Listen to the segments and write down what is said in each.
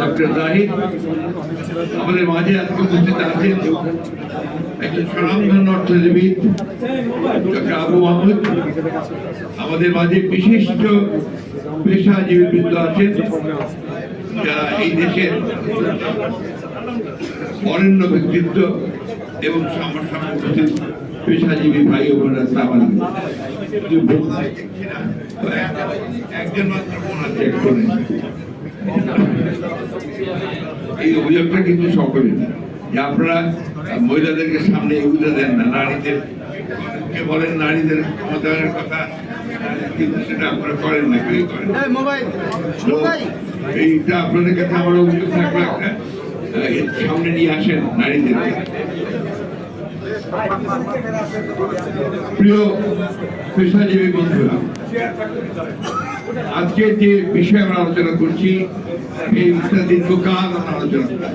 Doctor Zahid, আমাদের মাঝে আজকে উপস্থিত আছেন একজন স্বনামধন্য অর্থনীতিবিদ, ডক্টর আবু মাহমুদ আমাদের মাঝে বিশিষ্ট পেশাজীবী বৃন্দ আছেন যারা এই দেশের অরণ্য ব্যক্তিত্ব এবং সমসাময়িক পেশাজীবী ভাই বোনেরা সামাল একজন মাত্র বোন আছে। এই অভিযোগটা কিন্তু সকলের যে আপনারা মহিলাদেরকে সামনে এগুলো দেন না নারীদের। কে বলেন নারীদের ক্ষমতায়নের কথা কিন্তু সেটা আপনারা করেন না কেউ করেন এইটা আপনাদের কাছে আমার অভিযোগ থাকবে সামনে নিয়ে আসেন নারীদেরকে প্রিয় পেশাজীবী বন্ধুরা আজকে যে বিষয়ে আমরা আলোচনা করছি, এই বিষয়ে দীর্ঘকাল আমরা আলোচনা করছি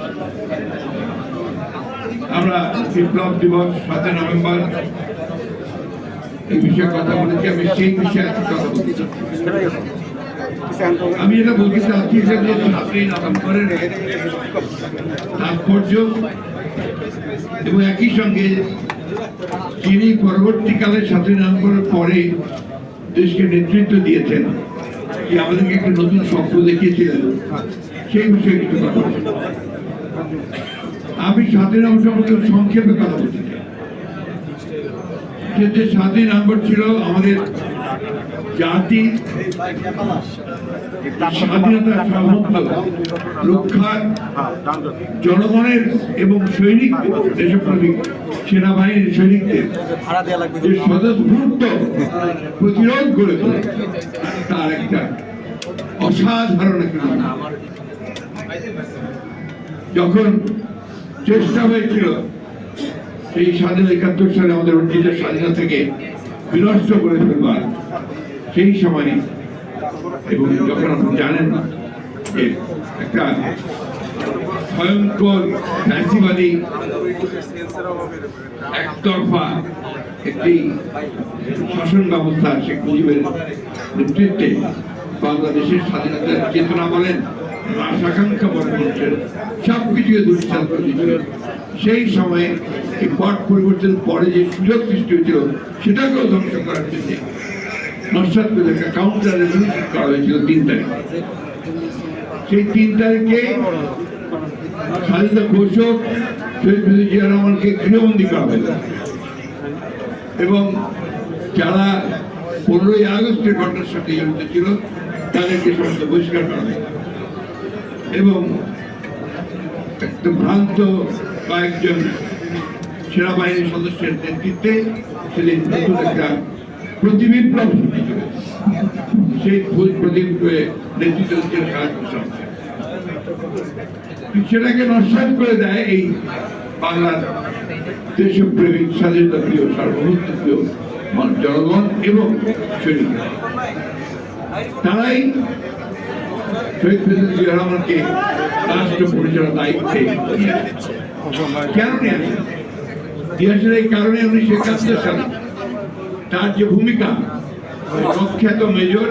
আমরা বিপ্লব দিবস সাতই নভেম্বর এই বিষয়ে কথা বলেছি, আমি সেই বিষয়ে কথা বলছি। আমি যেটা বলতে চাচ্ছি যে সাতই নভেম্বরের তাৎপর্য এবং একই সঙ্গে যিনি পরবর্তীকালে সাতই নভেম্বরের পরে দেশকে নেতৃত্ব দিয়েছেন আমাদেরকে একটি নতুন স্বপ্ন দেখিয়েছিলেন? সেই বিষয়ে কিছু কথা আমি স্বাধীন সম্পর্কে সংক্ষেপে কথা বলতে চাই যে স্বাধীন সাতই ছিল আমাদের জাতি রক্ষার জনগণের এবং সৈনিক দেশপ্রেমিক সেনাবাহিনীর সৈনিকদের যে স্বতঃস্ফূর্ত প্রতিরোধ করে তোলে তার একটা অসাধারণ একটা যখন চেষ্টা হয়েছিল সেই স্বাধীন একাত্তর সালে আমাদের অর্জিত স্বাধীনতা থেকে বিনষ্ট করে ফেলবার সেই সময় বাংলাদেশের স্বাধীনতার চেতনা বলেন আশাকাঙ্ক্ষা বলেন মানুষের সব দিয়েছিল সেই সময়ে এই পট পরিবর্তনের পরে যে সুযোগ সৃষ্টি হয়েছিল, সেটাকেও ধ্বংস করার জন্য নস্বাদ করে একটা কাউন্টার করা হয়েছিল তিন তারিখ। সেই তিন তারিখে স্বাধীনতা ঘোষক শহীদ জিয়া রহমানকে গৃহবন্দী করা হয়েছে। এবং যারা পনেরোই আগস্টের ঘটনার সাথে জড়িত ছিল, তাদেরকে সমস্ত বহিষ্কার করা হয়েছে। এবং একটা ভ্রান্ত কয়েকজন সেনাবাহিনীর সদস্যের নেতৃত্বে সেদিন নতুন একটা করেছে সেই দিচ্ছেন সাহায্য সেটাকে নস্বাত করে দেয় এই বাংলার দেশপ্রেমিক স্বাধীনতা প্রিয় সার্বভৌমত্ব জনগণ এবং সৈনিক তারাই শহীদ রহমানকে রাষ্ট্র পরিচালনার দায়িত্বে কেন নিয়ে আসেন এই কারণে উনিশশো একাত্তর সালে তার যে ভূমিকা প্রখ্যাত মেজর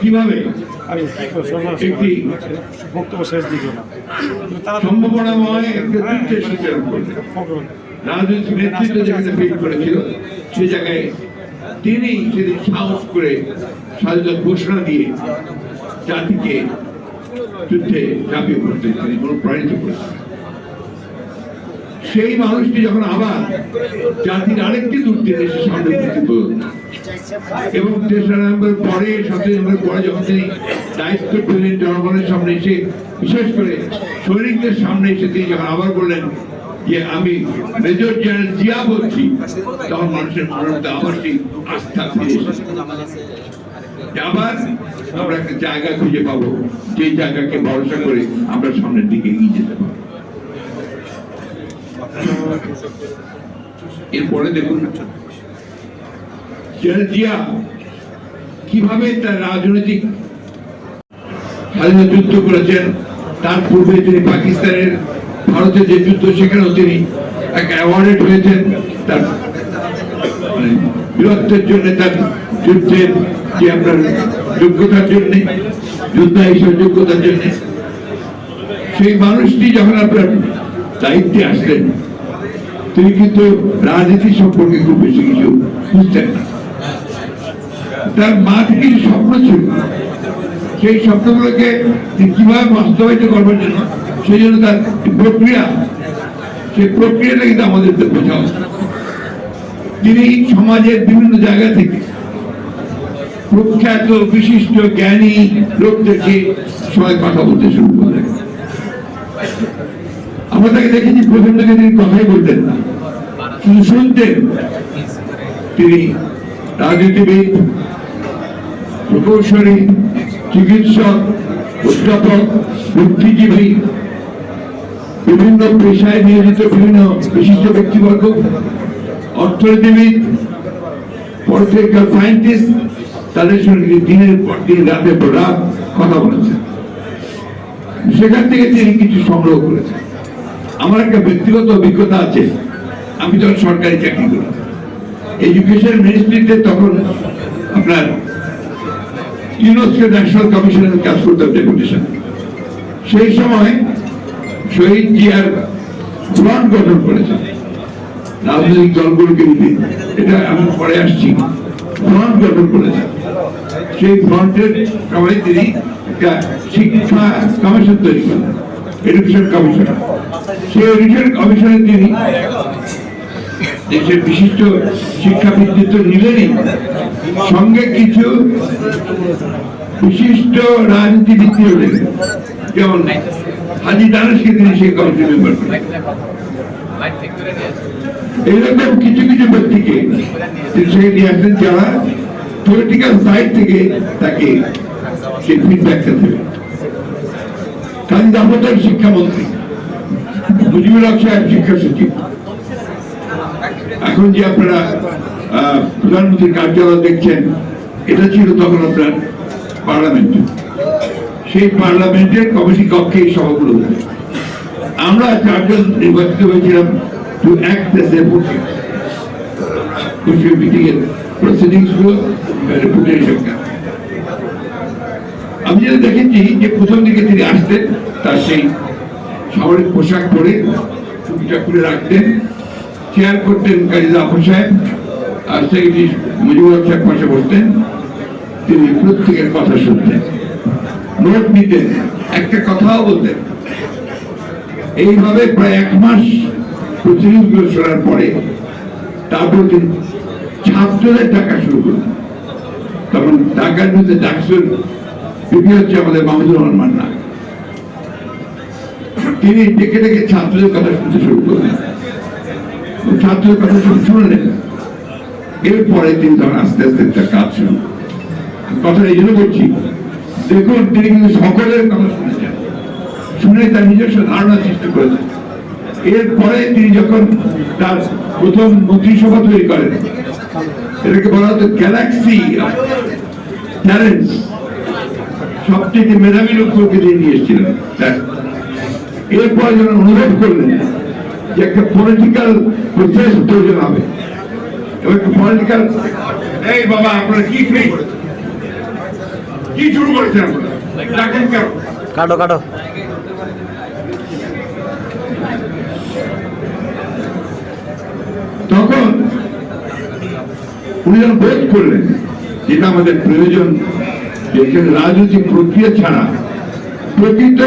কীভাবে একটি বক্তব্য শেষ দিকে সম্ভাবনাময় একটা যুদ্ধের সূচনা রাজনৈতিক নেতৃত্ব যেখানে ফিট করেছিল সে জায়গায় তিনি সেদিন সাহস করে স্বাধীনতা ঘোষণা দিয়ে জাতিকে যুদ্ধে ঝাঁপিয়ে পড়তে তিনি অনুপ্রাণিত করেছেন সেই মানুষটি যখন আবার জাতির আরেকটি দুর্দিন এসে সামনে উপস্থিত এবং তেসরা নভেম্বর পরে সতেরো নভেম্বর পরে যখন তিনি দায়িত্ব পেলেন জনগণের সামনে এসে, বিশেষ করে সৈনিকদের সামনে এসে তিনি যখন আবার বললেন যে, আমি মেজর জেনারেল জিয়া বলছি, তখন মানুষের মধ্যে আবার সেই আস্থা ফিরে আবার আমরা একটা জায়গা খুঁজে পাবো, যে জায়গাকে ভরসা করে আমরা সামনের দিকে এগিয়ে যেতে পারব। এরপরে দেখুন জিয়া কীভাবে তার রাজনৈতিক যুদ্ধ করেছেন, তার পূর্বে তিনি পাকিস্তানের ভারতের যে যুদ্ধ, সেখানেও তিনি এক অ্যাওয়ার্ডেড হয়েছেন। তার মানে বীরত্বের জন্য তার যুদ্ধের যে আপনার যোগ্যতার জন্য, যোদ্ধা হিসেবে যোগ্যতার জন্য। সেই মানুষটি যখন আপনার দায়িত্বে আসলেন তিনি কিন্তু রাজনীতি সম্পর্কে খুব বেশি কিছু বুঝতেন না। তার মা থেকে স্বপ্ন ছিল। সেই স্বপ্নগুলোকে কীভাবে বাস্তবায়িত করবার জন্য সেই জন্য তার প্রক্রিয়া। সেই প্রক্রিয়াটা কিন্তু আমাদের বোঝা তিনি সমাজের বিভিন্ন জায়গা থেকে প্রখ্যাত, বিশিষ্ট, জ্ঞানী লোকদেরকে সবাই কথা বলতে শুরু করলেন। আমরা তাকে দেখেছি প্রথম থেকে তিনি কথাই বলতেন না। শুধু শুনতেন। তিনি রাজনীতিবিদ, প্রকৌশলী, চিকিৎসক, অধ্যাপক, বুদ্ধিজীবী, বিভিন্ন পেশায় নিয়োজিত বিভিন্ন বিশিষ্ট ব্যক্তিবর্গ, অর্থনীতিবিদ পলিটিক্যাল সায়েন্টিস্ট তাদের সঙ্গে দিনের পর দিন, রাতের পর রাত কথা বলেছেন। সেখান থেকে তিনি কিছু সংগ্রহ করেছেন। আমার একটা ব্যক্তিগত অভিজ্ঞতা আছে। আমি যখন সরকারি চাকরি করি এডুকেশন মিনিস্ট্রিতে তখন আপনার ইউনেস্কো ন্যাশনাল কমিশনের কাজ করতাম ডেপুটেশন সেই সময় শহীদ জিয়ার ফ্রন্ট গঠন করেছে। রাজনৈতিক দলগুলোকে নিয়ে এটা আমি পরে আসছি। ফ্রন্ট গঠন করেছে। সেই ফ্রন্টের সবাই তিনি একটা শিক্ষা কমিশন তৈরি করেন। এডুকেশন কমিশন সেই এডুকেশন কমিশনে তিনি দেশের বিশিষ্ট শিক্ষাবিদদের তো নিলেনই, সঙ্গে কিছু বিশিষ্ট রাজনীতিবিদ হলেন যেমন হাজি দানেশকে তিনি সেই কমিটি মেম্বার এইরকম কিছু কিছু ব্যক্তিকে তিনি সেখানে নিয়ে আসলেন যারা পলিটিক্যাল সাইড থেকে তাকে সেই ফিডব্যাকটা দেবে শিক্ষামন্ত্রী। মুজিবুর হক সাহেব শিক্ষা সচিব। এখন যে আপনারা প্রধানমন্ত্রীর কার্যালয় দেখছেন, এটা ছিল তখন আপনার পার্লামেন্ট। সেই পার্লামেন্টের কমিটি কক্ষে সভাগুলো আমরা চারজন নির্বাচিত হয়েছিলাম টু অ্যাক্ট এস এ গুলো রেপুটেশন আমি যেটা দেখেছি যে প্রথম দিকে তিনি আসতেন, তার সেই সামরিক পোশাক পরে টুপিটা খুলে রাখতেন, চেয়ার করতেন কাজী জাফর সাহেব, আর সেক্রেটারি মুজিবুর সাহেব পাশে বসতেন, তিনি প্রত্যেকের কথা শুনতেন, নোট নিতেন, একটা কথাও বলতেন। এইভাবে প্রায় এক মাস প্রতিনিধিগুলো শোনার পরে তারপর তিনি ছাত্রদের টাকা শুরু করলেন। তখন ঢাকার মধ্যে ডাকসুর বিপি হচ্ছে আমাদের মাহমুদুর রহমান মান্না। তিনি ডেকে ডেকে ছাত্রদের কথা শুনতে শুরু করলেন। ছাত্রদের কথা শুনে শুনলেন। এরপরে তিনি তখন আস্তে আস্তে তার কাজ শুরু কথা এই জন্য বলছি, দেখুন, তিনি কিন্তু সকলের কথা শুনেছেন। শুনে তার নিজস্ব ধারণা সৃষ্টি করেছেন। এরপরে তিনি যখন তার প্রথম মন্ত্রিসভা তৈরি করেন, এটাকে বলা হতো গ্যালাক্সি ট্যালেন্টস সবথেকে মেধাবী লোককে দিয়ে নিয়ে এসেছিলেন এরপর যখন অনুরোধ করলেন যে একটা পলিটিক্যাল প্রসেস প্রয়োজন হবে। এবং একটা পলিটিক্যাল এই বাবা আপনারা কি শুরু কি শুরু করেছেন আপনারা? কেন? কাটো কাটো। তখন উনি যখন বোধ করলেন যেটা আমাদের প্রয়োজন যে এখানে রাজনৈতিক প্রক্রিয়া ছাড়া প্রকৃত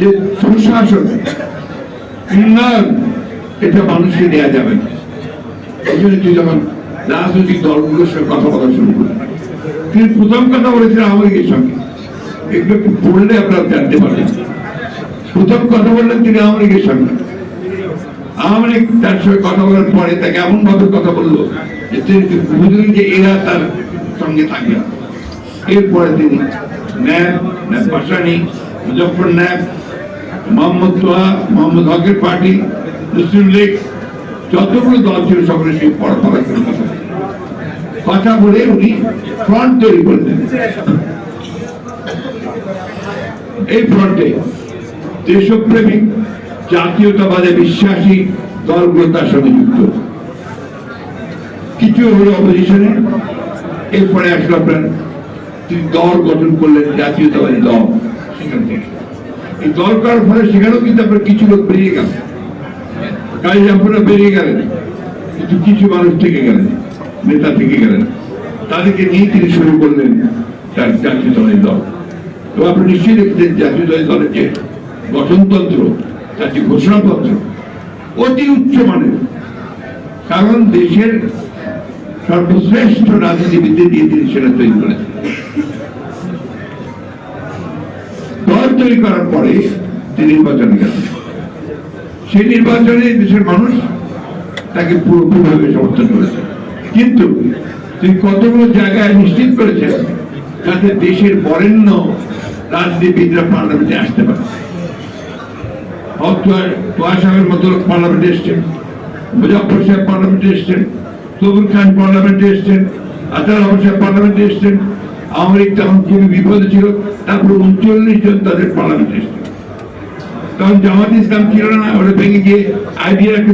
যে সুশাসন, উন্নয়ন, এটা মানুষকে দেওয়া যাবে এই জন্য তুই যখন রাজনৈতিক দলগুলোর সঙ্গে কথা বলা শুরু করলেন তিনি প্রথম কথা বলেছিলেন আওয়ামী লীগের সঙ্গে। এগুলো একটু পড়লে আপনারা জানতে পারবেন। প্রথম কথা বললেন তিনি লীগের সঙ্গে। আওয়ামী লীগ তার সঙ্গে কথা বলার পরে তাকে এমন ভাবে কথা বলল যে তিনি বুঝলেন যে এরা তার সঙ্গে থাকবে না। এরপরে তিনি NAP NAP Bhashani Muzaffar NAP Mohammad Toha, Mohammad হকের পার্টি, মুসলিম লীগ, যতগুলো দল ছিল সকলের সেই বললেন। কথা বলে উনি ফ্রন্ট তৈরি করলেন এই ফ্রন্টে দেশপ্রেমিক জাতীয়তাবাদে বিশ্বাসী দলগুলো তার সঙ্গে যুক্ত কিছু হলো অপোজিশনে এরপরে আসলো আপনার তিনি দল গঠন করলেন জাতীয়তাবাদী দল। এই দল করার ফলে সেখানেও কিন্তু আপনার কিছু লোক বেরিয়ে গেল। কাজে আপনারা বেরিয়ে গেলেন। কিন্তু কিছু মানুষ থেকে গেলেন, নেতা থেকে গেলেন। তাদেরকে নিয়ে তিনি শুরু করলেন তার জাতীয় দলের দল। তো আপনি নিশ্চয়ই দেখছেন জাতীয় দলের দলের যে গঠনতন্ত্র, তার যে ঘোষণাপত্র, অতি উচ্চ মানের। কারণ দেশের সর্বশ্রেষ্ঠ রাজনীতিবিদদের দিয়ে তিনি সেটা তৈরি করেছেন দল তৈরি করার পরে তিনি নির্বাচনে গেলেন সেই নির্বাচনে দেশের মানুষ তাকে পুরোপুরিভাবে সমর্থন করেছে। কিন্তু তিনি কতগুলো জায়গায় নিশ্চিত করেছেন যাতে দেশের বরেণ্য রাজনীতিবিদরা পার্লামেন্টে আসতে পারে। সাহেবের মতো পার্লামেন্টে এসছেন সাহেব পার্লামেন্টে এসছেন খান পার্লামেন্টে এসছেন রহমান সাহেব পার্লামেন্টে এসছেন। লীগ তখন খুবই বিপদে ছিল। তারপর উনচল্লিশ জন তাদের পার্লামেন্টে তখন জামাত ইসলাম ছিল না ওটা ভেঙে গিয়ে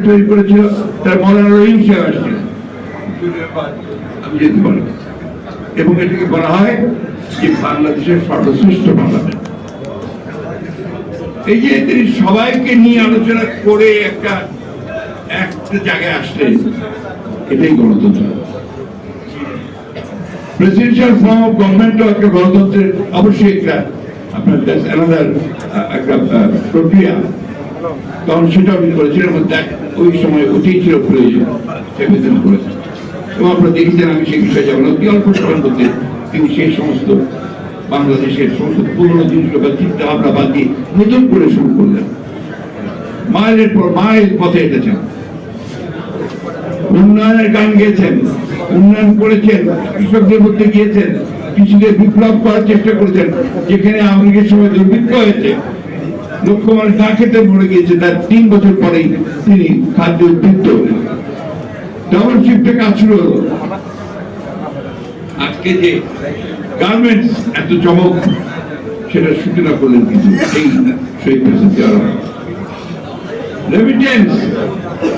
তৈরি করেছিল, তার রহিম সাহেব পারি এবং এটাকে বলা হয় যে বাংলাদেশের সর্বশ্রেষ্ঠ পার্লামেন্ট এই যে তিনি সবাইকে নিয়ে আলোচনা করে একটা একটা জায়গায় আসলেন, এটাই গণতন্ত্র। প্রেসিডেন্সিয়াল ফর্ম অফ গভর্নমেন্টও একটা গণতন্ত্রের অবশ্যই একটা আপনার আলাদার একটা আহ, প্রক্রিয়া তখন সেটা আমি করেছিলাম ওই সময় ওটাই ছিল প্রয়োজন সে বেতন করেছেন এবং আপনারা দেখেছেন আমি সেই বিষয়ে যাব না অতি অল্প সময়ের মধ্যে তিনি সেই সমস্ত বাংলাদেশের সমস্ত পুরনো জিনিসগুলো বা চিন্তা ভাবনা বাদ দিয়ে নতুন করে শুরু করলেন মাইলের পর মাইল পথে হেঁটেছেন উন্নয়নের গান গেয়েছেন, উন্নয়ন করেছেন, কৃষকদের মধ্যে গিয়েছেন, কৃষিদের বিপ্লব করার চেষ্টা করেছেন, যেখানে আওয়ামী সময় দুর্ভিক্ষ হয়েছে। লক্ষ মানুষ না খেতে মরে গিয়েছে, তার তিন বছর পরেই তিনি খাদ্য উদ্বৃত্ত ডাবল শিফটে কাজ শুরু হলো। আজকে যে গার্মেন্টস এত চমক, সেটা সূচনা করলেন কিন্তু এই শহীদ প্রেসিডেন্ট রেমিটেন্স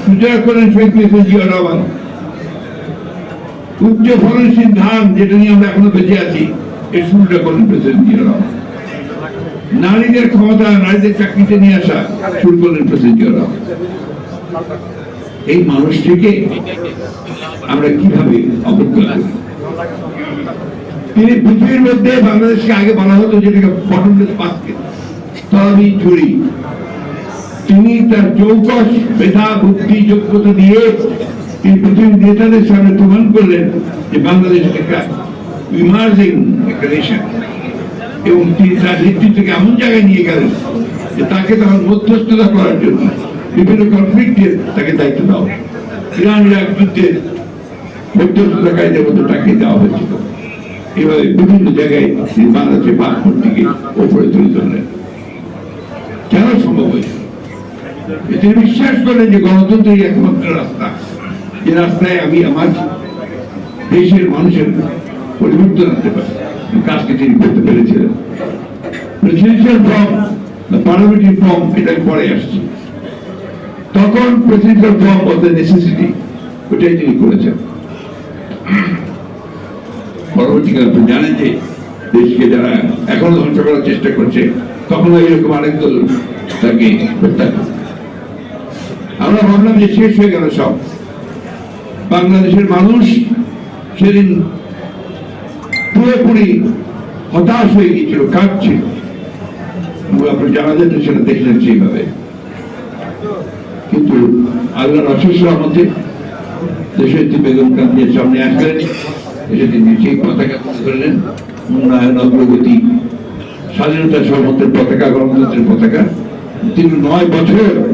সূচনা করলেন শহীদ জিয়া উচ্চ ফলনশীল ধান যেটা নিয়ে আমরা এখনও বেঁচে আছি এর শুরুটা করলেন প্রেসিডেন্ট জিয়া রহমান নারীদের ক্ষমতা, নারীদের চাকরিতে নিয়ে আসা, শুরু করলেন প্রেসিডেন্ট জিয়া রহমান এই মানুষটিকে আমরা কীভাবে অবজ্ঞা করি? তিনি পৃথিবীর মধ্যে বাংলাদেশকে আগে বলা হতো যেটাকে বটমলেস বাস্কেট তলাবি, ঝুড়ি। তিনি তার চৌকস মেধা, বুদ্ধি, যোগ্যতা দিয়ে তিনি পৃথিবীর নেতাদের সামনে প্রমাণ করলেন যে বাংলাদেশ একটা ইমার্জিং একটা নেশন এবং তিনি তার নেতৃত্বকে এমন জায়গায় নিয়ে গেলেন যে তাকে তখন মধ্যস্থতা করার জন্য বিভিন্ন কনফ্লিক্টের তাকে দায়িত্ব দেওয়া। ইরান ইরাক যুদ্ধের মধ্যস্থতাকারীদের মধ্যে তাকে দেওয়া হয়েছিল। এভাবে বিভিন্ন জায়গায় তিনি বাংলাদেশের বাঘমূর্তিকে ওপরে তুলে ধরলেন। কেন সম্ভব হয়েছে? তিনি বিশ্বাস করেন যে গণতন্ত্রই একমাত্র রাস্তা। যে রাস্তায় আমি আমার দেশের মানুষের পরিবর্তন আনতে পারি। কাজকে তিনি করতে পেরেছিলেন। প্রেসিডেন্সিয়াল ফর্ম পার্লামেন্টারি ফর্ম এটা পরে আসছে। তখন প্রেসিডেন্সিয়াল ফর্ম নেসেসিটি ওটাই তিনি করেছেন। পরবর্তীকালে জানেন যে দেশকে যারা এখনও ধ্বংস করার চেষ্টা করছে, তখনও এরকম আরেক দল তাকে হত্যা করে। আমরা ভাবলাম যে শেষ হয়ে গেল সব। বাংলাদেশের মানুষ সেদিন পুরোপুরি হতাশ হয়ে গিয়েছিল, কাঁদছিল। আপনি জানা যেত সেটা দেখলেন সেইভাবে। কিন্তু আল্লাহর অশেষ রহমতে দেশের যে বেগম কান্তির সামনে আসলেন। এসে তিনি সেই পতাকা তুলে ধরলেন উন্নয়ন, অগ্রগতি, স্বাধীনতা সমর্থের পতাকা, গণতন্ত্রের পতাকা। তিনি নয় বছর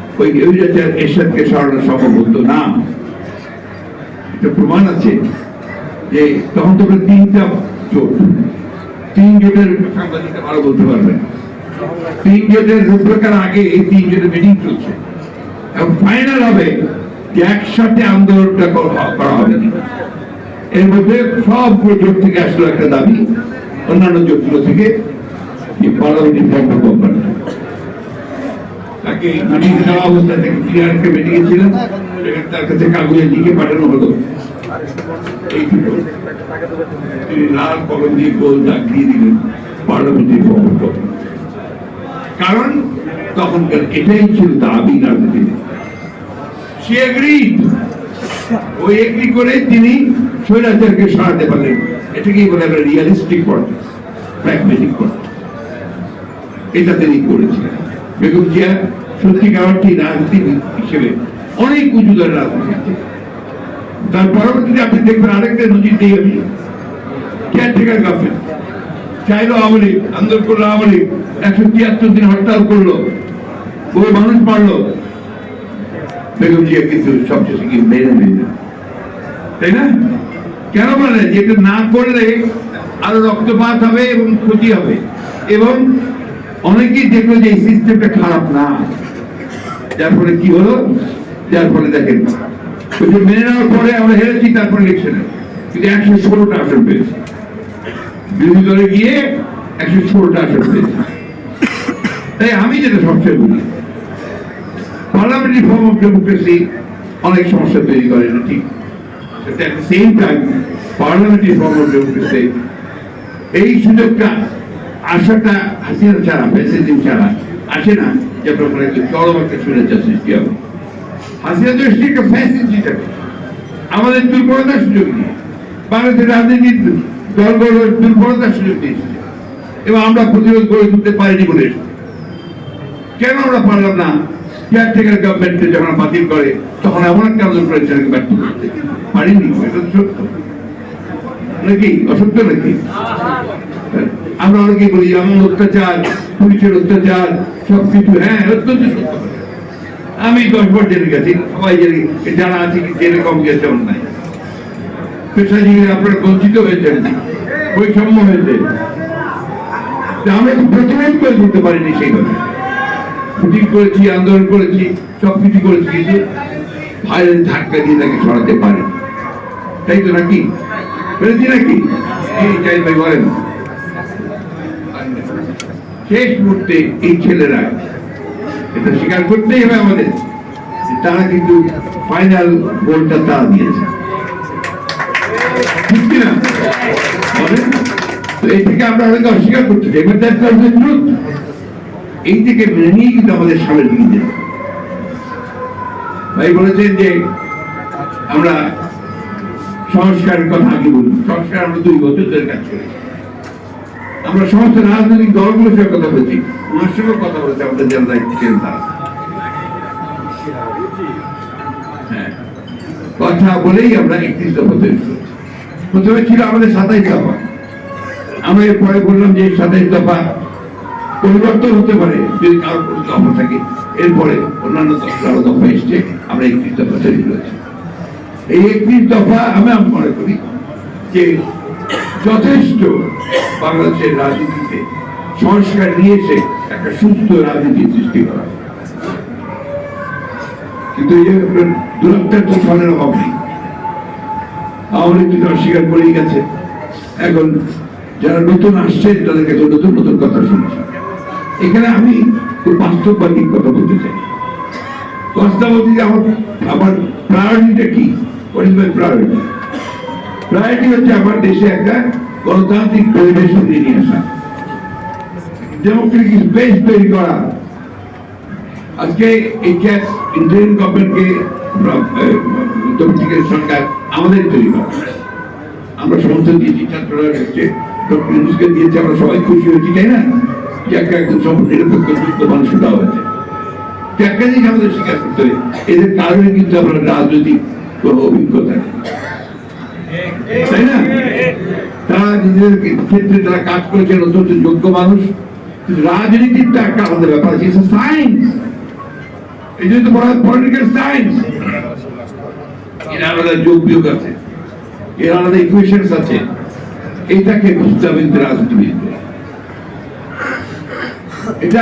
ওই এরশাদকে সম্ভব হতো না প্রমাণ আছে যে তখন তিনটা তিন জোটের বলতে পারবেন তিনজনের রূপরেখার আগে এই তিনজনের মিটিং চলছে। এবং ফাইনাল হবে যে একসাথে আন্দোলনটা করা হবে এর মধ্যে সব জোট থেকে আসলো একটা দাবি, অন্যান্য জোটগুলো থেকে পার্লামেন্টারি ফর্ম গভর্নমেন্ট তাকে মিটিং দেওয়া অবস্থা থেকে ক্লিয়ারকে মিটিং ছিলেন সেখানে তার কাছে কাগজে লিখে পাঠানো হলো। তিনি লাল কলম দিয়ে গোল দিলেন পার্লামেন্টারি কারণ তখনকার এটাই ছিল দাবি রাজনীতিতে সে ওই এগ্রি করে তিনি স্বৈরাচারকে সরাতে পারলেন। এটাকেই বলে আমরা রিয়ালিস্টিক পলিটিক্স প্র্যাগমেটিক পলিটিক্স এটা তিনি করেছিলেন। বেগম জিয়া সত্যিকার অর্থে রাজনীতিবিদ হিসেবে অনেক উঁচুদার রাজনীতি তার পরবর্তীতে আপনি দেখবেন আরেকটা নজির দিই আমি কেয়ারটেকার গভর্নমেন্ট চাইলো আওয়ামী লীগ, আন্দোলন করল আওয়ামী লীগ, একশো তিয়াত্তর দিন হরতাল করল, বহু মানুষ মারলো। বেগম জিয়া কিন্তু সবচেয়ে কি মেনে নিলেন তাই না? কেন মানে যেটা না করলে আরও রক্তপাত হবে এবং ক্ষতি হবে। এবং অনেকেই দেখল যে এই সিস্টেমটা খারাপ না। যার ফলে কি হলো? যার ফলে দেখেন মেনে নেওয়ার পরে আমরা হেরেছি তারপর ইলেকশনে কিন্তু একশো ষোলোটা আসন পেয়েছি। বিরোধী দলে গিয়ে একশো ষোলোটা আসন পেয়েছি। তাই আমি যেটা সবচেয়ে বলি পার্লামেন্টারি ফর্ম অফ ডেমোক্রেসি অনেক সমস্যা তৈরি করে না ঠিক। Same time, parliamentary form of democracy, এই সুযোগটা আশাটা হাসিনা ছাড়া ফেসিলিটি ছাড়া আসে না যে আপনার একটা চরম একটা সৃষ্টি হবে। হাসিনা তো একটা ফ্যাসিলিটিটাকে আমাদের দুর্বলতার সুযোগ নিয়ে বাংলাদেশের রাজনীতির দলগুলো দুর্বলতার সুযোগ দিয়েছে এবং আমরা প্রতিরোধ করে তুলতে পারিনি বলে। কেন আমরা পারলাম না? কেয়ারটেকার গভর্নমেন্টকে যখন বাতিল করে, তখন এমন একটা আন্দোলন করেছে সেটাকে ব্যর্থ করতে? পারিনি, এটা সত্য। নাকি? অসত্য নাকি? আমরা অনেকে বলি, এমন অত্যাচার, পুলিশের অত্যাচার, সবকিছু। হ্যাঁ অত্যন্ত আমি দশ বার জেলে গেছি, সবাই জেলে যারা আছে জেলে কম গেছে, অন্যায়। পেশাজীবী আপনারা বঞ্চিত হয়েছেন, বৈষম্য হয়েছে। আমরা তো প্রতিরোধ করে তুলতে পারিনি সেইভাবে? শুটিং করেছি, আন্দোলন করেছি সব কিছু করেছি, কিন্তু ভাইয়ের ধাক্কা দিয়ে তাকে সরাতে পারে তাই তো নাকি? পেরেছি নাকি? চাই ভাই, বলেন। শেষ মুহূর্তে এই ছেলেরা এটা স্বীকার করতেই হবে আমাদের তারা কিন্তু ফাইনাল গোলটা তারা দিয়েছে। থেকে আমরা নিয়ে কিন্তু আমাদের ভাই যে আমরা কথা আগে বলি। সংস্কার আমরা দুই বছর কাজ করেছি। আমরা সমস্ত রাজনৈতিক দলগুলোর সঙ্গে কথা বলছি। ওনার সঙ্গে কথা বলেছি, আমাদের যারা দায়িত্ব ছিলেন তারা। হ্যাঁ। কথা বলেই আমরা একত্রিশ দফা তৈরি করেছি প্রথমে ছিল আমাদের সাতাইশ দফা। আমরা এরপরে বললাম যে সাতাইশ দফা পরিবর্তন হতে পারে যদি কারোর কোনো দফা থাকে। এরপরে অন্যান্য দফা দফা এসছে, আমরা একত্রিশ দফা তৈরি করেছি এই একত্রিশ দফা আমি মনে করি যে যথেষ্ট বাংলাদেশের রাজনীতিতে সংস্কার নিয়ে এসে একটা সুস্থ রাজনীতি সৃষ্টি করা। কিন্তু এই দূরত্বের তো ফলের অভাব নেই। আওয়ামী লীগ অস্বীকার করেই গেছে। এখন যারা নতুন আসছেন তাদের কাছে নতুন নতুন কথা শুনছি। এখানে আমি বাস্তববাদী কথা বলতে চাই। যে আমার আমার প্রায়োরিটিটা কি? মাই প্রায়োরিটি প্রায়োরিটি হচ্ছে আমার দেশে একটা গণতান্ত্রিক পরিবেশ নিয়ে আসা। ডেমোক্রেটিক স্পেস তৈরি করা। আজকে এই ক্যাশ ইন্টারিম গভর্নমেন্টকে ডোমেস্টিকের সরকার আমাদের তৈরি করা। আমরা সমস্ত দিয়েছি ছাত্ররা হচ্ছে ডক্টর ইউনুসকে দিয়েছে, আমরা সবাই খুশি হয়েছি, তাই না? যে একটা একদম সম্পূর্ণ নিরপেক্ষ যুক্ত মানুষ দেওয়া হয়েছে। একটা জিনিস আমাদের স্বীকার করতে হবে এদের কারণে কিন্তু আমরা রাজনৈতিক কোনো অভিজ্ঞতা নেই। তাই না? তারা নিজেদের ক্ষেত্রে তারা কাজ করেছেন অত্যন্ত যোগ্য মানুষ। একটা ব্যাপার সায়েন্স এই জন্য তো বলা পলিটিক্যাল সায়েন্স এর আলাদা যোগ বিয়োগ আছে, এর আলাদা ইকুয়েশনস আছে। এইটাকে বুঝতে হবে রাজনীতিবিদ এটা